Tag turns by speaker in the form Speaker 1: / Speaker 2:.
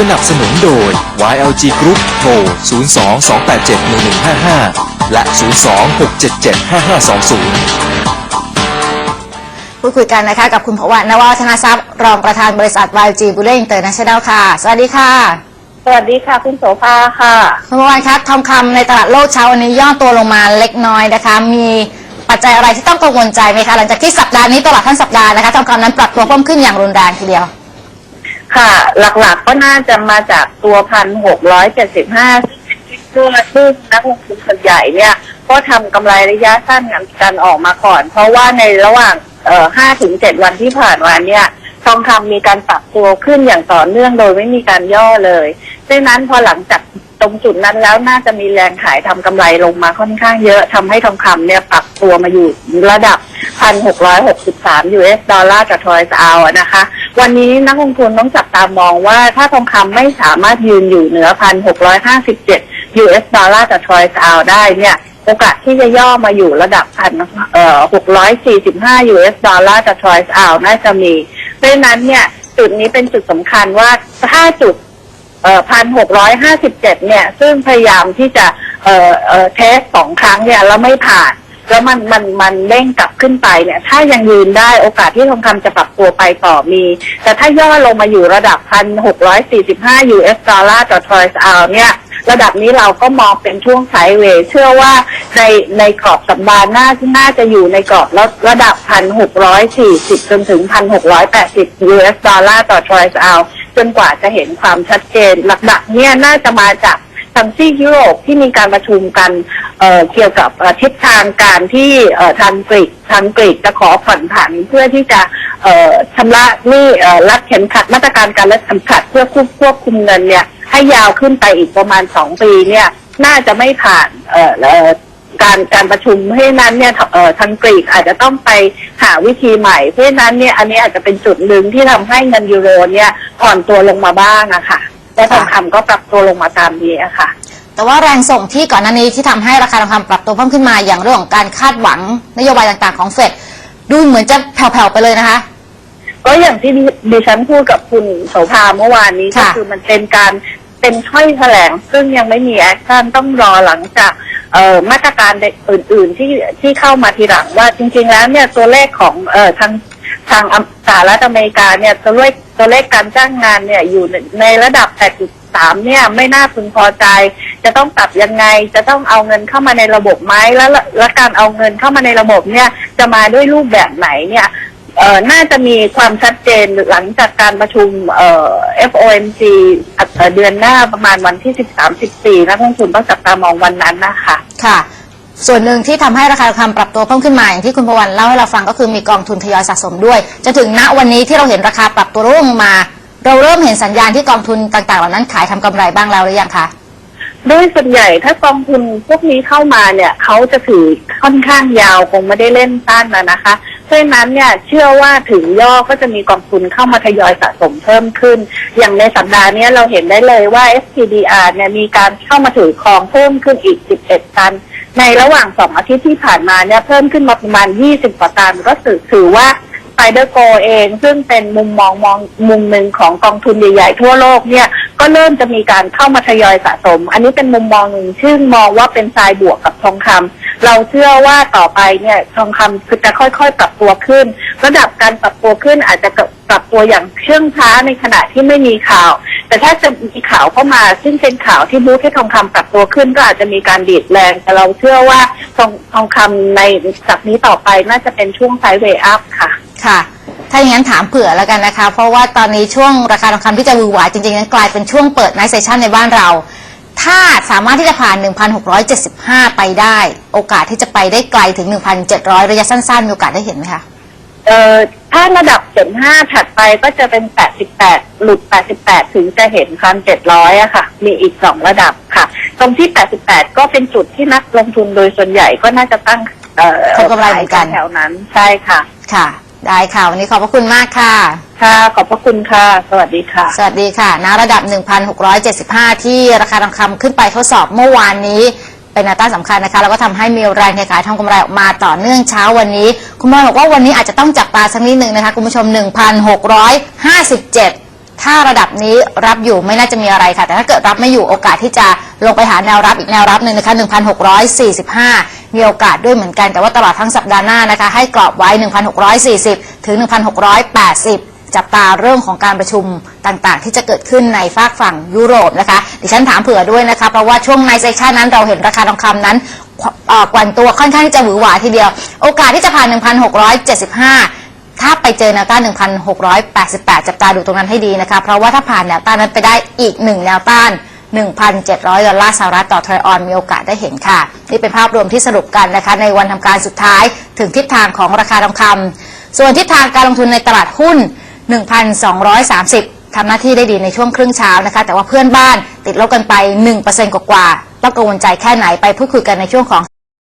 Speaker 1: สนับสนุนโดย YLG Group โทร 02-287-1155 และ 02-677-5520
Speaker 2: พูดคุยกันนะคะกับคุณพวันนววัฒนาทรัพย์ รองประธานบริษัท YG b u l l e International ค่ะ สวัสดีค่ะ
Speaker 3: สวัสดีค่ะ คุณโสภาค่ะ
Speaker 2: คุณพวันครับทองคำในตลาดโลกเช้าวันนี้ย่อตัวลงมาเล็กน้อยนะคะ มีปัจจัยอะไรที่ต้องกังวลใจไหมคะ หลังจากที่สัปดาห์นี้ตลอดทั้งสัปดาห์นะคะทองคำนั้นปรับตัวเพิ่มขึ้นอย่างรุนแรงทีเดียว
Speaker 3: ค่ะหลักๆก็น่าจะมาจากตัวพันหกร้อยเจ็ดสิบห้าซึ่งซึ่งนักลงทุนส่วนใหญ่เนี่ย ก็ทำกำไรระยะสั้นกันออกมาก่อน เพราะว่าในระหว่างเอ่อห้าถึงเจ็ดวันที่ผ่านมาเนี่ยทองคำมีการปรับตัวขึ้นอย่างต่อเนื่องโดยไม่มีการย่อเลยดังนั้นพอหลังจากตรงจุดนั้นแล้วน่าจะมีแรงขายทำกำไรลงมาค่อนข้างเยอะทำให้ทองคำเนี่ยปรับตัวมาอยู่ระดับ 1,663 US ดอลลาร์ต่อทอยส์เอานะคะ วันนี้นักลงทุนต้องจับตามองว่าถ้าทองคำไม่สามารถยืนอยู่เหนือ1,657 US ดอลลาร์ต่อทรอยส์เอาได้เนี่ยโอกาสที่จะย่อมาอยู่ระดับพันเอ่อ645 US ดอลลาร์ต่อทรอยส์เอาน่าจะมี เพราะนั้นเนี่ยจุดนี้เป็นจุดสำคัญว่าถ้าจุดเอ่อพันหกร้อยห้าสิบเจ็ดเนี่ย ซึ่งพยายามที่จะเอ่อเอ่อเทสสองครั้งเนี่ยแล้วไม่ผ่าน แล้วมันมันมันเด้งกลับขึ้นไปเนี่ย ถ้ายังยืนได้โอกาสที่ทองคำจะปรับตัวไปต่อมี แต่ถ้าย่อลงมาอยู่ระดับพันหกร้อยสี่สิบห้า US ดอลลาร์ต่อทรอยส์เอาเนี่ยระดับนี้เราก็มองเป็นช่วงไซเวย์เชื่อว่าในในกรอบสัปดาห์หน้าที่น่าจะอยู่ในกรอบระระดับพันหกร้อยสี่สิบจนถึงพันหกร้อยแปดสิบ US ดอลลาร์ต่อทรอยส์เอาจนกว่าจะเห็นความชัดเจนหลักๆเนี่ยน่าจะมาจากทางซีกยุโรปที่มีการประชุมกัน เเกี่ยวกับทิศทางการที่ทางกรีกทางกรีกจะขอผ่อนผันเพื่อที่จะชำระหนี้เอ่อรัดเข็มขัดมาตรการการรัดเข็มขัดเพื่อควบควบคุมเงินเนี่ยให้ยาวขึ้นไปอีกประมาณสองปีเนี่ยน่าจะไม่ผ่านการการประชุมเพราะนั้นเนี่ยทางกรีกอาจจะต้องไปหาวิธีใหม่เพราะนั้นเนี่ยอันนี้อาจจะเป็นจุดหนึ่งที่ทำให้เงินยูโรเนี่ยอ่อนตัวลงมาบ้างอะค่ะและทองคำก็ปรับตัวลงมาตามนี้อะค่ะ
Speaker 2: แต่ว่าแรงส่งที่ก่อนหน้านี้ที่ทำให้ราคาทองคำปรับตัวเพิ่มขึ้นมาอย่างเรื่องของการคาดหวังนโยบายต่างๆของเฟดดูเหมือนจะแผ่วๆไปเลยนะคะ
Speaker 3: ก็อย่างที่ดิดิฉันพูดกับคุณโสภาเมื่อวานนี้ก็
Speaker 2: ค่ะ
Speaker 3: คือมันเป็นการเป็นถ้อยแถลง ซึ่งยังไม่มีแอคชั่นต้องรอหลังจากเอ่อมาตรการอื่น ๆ ที่ที่เข้ามาทีหลังว่าจริง ๆ แล้วเนี่ยตัวเลขของเอ่อทางทางสหรัฐอเมริกาเนี่ยตัวเลขตัวเลขการจ้างงานเนี่ยอยู่ในในระดับ 8.3 เนี่ยไม่น่าพึงพอใจ จะต้องปรับยังไง จะต้องเอาเงินเข้ามาในระบบไหมแล้วและการเอาเงินเข้ามาในระบบเนี่ย จะมาด้วยรูปแบบไหนเนี่ยเอ่อน่าจะมีความชัดเจนหลังจากการประชุมเอ่อ FOMC อะเอ่อเดือนหน้าประมาณวันที่ 13-14นักลงทุนต้องจับตามองวันนั้นนะคะ
Speaker 2: ค่ะ ส่วนหนึ่งที่ทำให้ราคาทองคำปรับตัวเพิ่มขึ้นมาอย่างที่คุณพวันเล่าให้เราฟังก็คือมีกองทุนทยอยสะสมด้วย จะถึงณวันนี้ที่เราเห็นราคาปรับตัวร่วงมา เราเริ่มเห็นสัญญาณที่กองทุนต่างๆเหล่านั้นขายทำกำไรบ้างแล้วหรือยังคะ
Speaker 3: โดยส่วนใหญ่ถ้ากองทุนพวกนี้เข้ามาเนี่ยเขาจะถือค่อนข้างยาวคงไม่ได้เล่นสั้นนะนะคะเพราะนั้นเนี่ยเชื่อว่าถึงย่อก็จะมีกองทุนเข้ามาทยอยสะสมเพิ่มขึ้น อย่างในสัปดาห์นี้เราเห็นได้เลยว่า SPDR เนี่ยมีการเข้ามาถือครองเพิ่มขึ้นอีก 11 ตัน ในระหว่างสอาทิตย์ที่ผ่านมาเนี่ยเพิ่มขึ้นมาประมาณ 20 กว่าตันก็ถือถือว่าไ i เดอร์โกเอง ซึ่งเป็นมุมมองมองมุมหนึ่งของกองทุนใหญ่ ๆ ทั่วโลกเนี่ย ก็เริ่มจะมีการเข้ามาทยอยสะสม อันนี้เป็นมุมมองหนึ่งซึ่งมองว่าเป็นทรายบวกกับทองคำเราเชื่อว่าต่อไปเนี่ยทองคำคือจะค่อยๆปรับตัวขึ้น ระดับการปรับตัวขึ้นอาจจะปรับตัวอย่างเชื่องช้าในขณะที่ไม่มีข่าว แต่ถ้าจะมีข่าวเข้ามาซึ่งเป็นข่าวที่บูธให้ทองคำปรับตัวขึ้นก็อาจจะมีการดีดแรง แต่เราเชื่อว่าทองทองคำในจากนี้ต่อไปน่าจะเป็นช่วงไซด์เวย์อัพค่ะ
Speaker 2: ค่ะ ถ้าอย่างนั้นถามเผื่อแล้วกันนะคะ เพราะว่าตอนนี้ช่วงราคาทองคำที่จะวือหวาจริงๆนั้นกลายเป็นช่วงเปิดไนท์เซสชันในบ้านเรา ถ้าสามารถที่จะผ่าน 1,675 ไปได้ โอกาสที่จะไปได้ไกลถึง 1,700 ระยะสั้นๆ มีโอกาสได้เห็นไหมคะ
Speaker 3: เอ่อถ้าระดับ75ถัดไปก็จะเป็น88หลุด88ถึงจะเห็นพัน700อะค่ะ มีอีก2ระดับค่ะ ตรงที่88ก็เป็นจุดที่นักลงทุนโดยส่วนใหญ่ก็น่าจะตั้ง เอ่อ
Speaker 2: ทำกำไรเหมือนกัน
Speaker 3: แถวนั้นใช่ค่ะ
Speaker 2: ค่ะ ได้ค่ะ วันนี้ขอบพระคุณมากค่ะ
Speaker 3: ค่ะ ขอบพระคุณค่ะ สวัสดีค่ะ
Speaker 2: สวัสดีค่ะณระดับ 1,675 ที่ราคาทองคำขึ้นไปทดสอบเมื่อวานนี้เป็นแนวต้านสำคัญนะคะแล้วก็ทำให้มีแรงเทขายทองกำไรออกมาต่อเนื่องเช้าวันนี้ คุณบอลบอกว่าวันนี้อาจจะต้องจับตาสักนิดหนึ่งนะคะ คุณผู้ชม 1,657 ถ้าระดับนี้รับอยู่ไม่น่าจะมีอะไรค่ะ แต่ถ้าเกิดรับไม่อยู่โอกาสที่จะลงไปหาแนวรับอีกแนวรับหนึ่งนะคะ1,645 มีโอกาสด้วยเหมือนกัน แต่ว่าตลอดทั้งสัปดาห์หน้านะคะ ให้กรอบไว้ 1,640 ถึง 1,680จับตาเรื่องของการประชุมต่างๆ ที่จะเกิดขึ้นในฝากฝั่งยุโรปนะคะ ดิฉันถามเผื่อด้วยนะคะ เพราะว่าช่วงในเซสชันนั้นเราเห็นราคาทองคำนั้นกวนตัวค่อนข้างที่จะหวือหวาทีเดียว โอกาสที่จะผ่าน 1,675 ถ้าไปเจอแนวต้าน 1,688 จับตาดูตรงนั้นให้ดีนะคะ เพราะว่าถ้าผ่านแนวต้านนั้นไปได้อีกหนึ่งแนวต้าน 1,700 ดอลลาร์สหรัฐต่อทรอยออนมีโอกาสได้เห็นค่ะ นี่เป็นภาพรวมที่สรุปกันนะคะ ในวันทำการสุดท้ายถึงทิศทางของราคาทองคำส่วนทิศทางการลงทุนในตลาดหุ้น 1,230ทำหน้าที่ได้ดีในช่วงครึ่งเช้านะคะ แต่ว่าเพื่อนบ้านติดลบกันไป 1%กว่าๆต้องกังวลใจแค่ไหนไปพูดคุยกันในช่วงของ